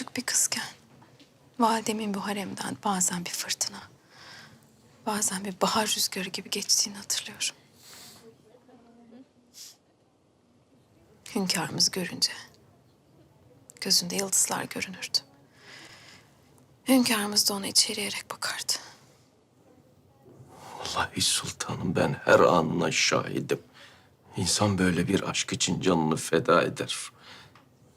küçük bir kızken validemin bu haremden bazen bir fırtına, bazen bir bahar rüzgarı gibi geçtiğini hatırlıyorum. Hünkârımız görünce gözünde yıldızlar görünürdü. Hünkârımız da ona içeriyerek bakardı. Vallahi sultanım ben her anına şahidim. İnsan böyle bir aşk için canını feda eder.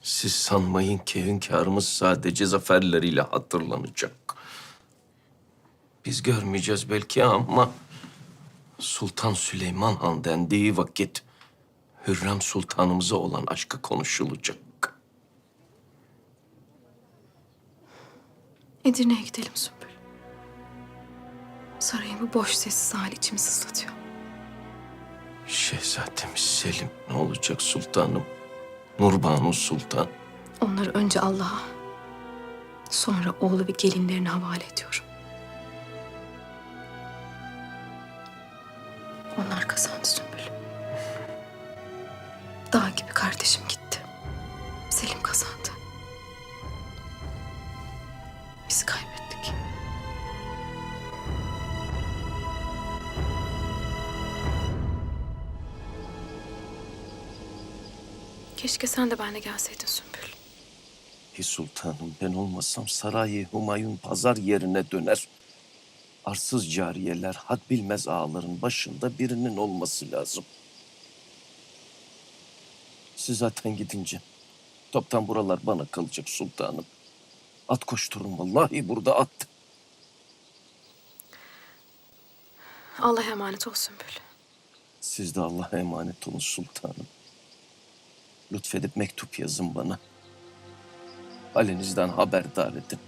Siz sanmayın ki hünkârımız sadece zaferleriyle hatırlanacak. Biz görmeyeceğiz belki ama Sultan Süleyman Han dendiği vakit Hürrem Sultanımıza olan aşkı konuşulacak. Edirne'ye gidelim Sümbül. Sarayın bu boş sessiz hali içimi sızlatıyor. Şehzademiz Selim ne olacak sultanım? Nurbanu Sultan. Onları önce Allah'a, sonra oğlu ve gelinlerine havale ediyorum. Onlar kazandı Sümbül. Dağ gibi kardeşim gitti. Selim kazandı. Biz kaybettik. Keşke sen de benimle gelseydin Sümbül. Hi sultanım ben olmasam sarayı Humayun pazar yerine döner. Arsız cariyeler had bilmez ağaların başında birinin olması lazım. Siz zaten gidince toptan buralar bana kalacak sultanım. At koşturun vallahi burada at. Allah'a emanet ol Sümbül. Siz de Allah'a emanet olun sultanım. Lütfedip mektup yazın bana. Halinizden haberdar edin.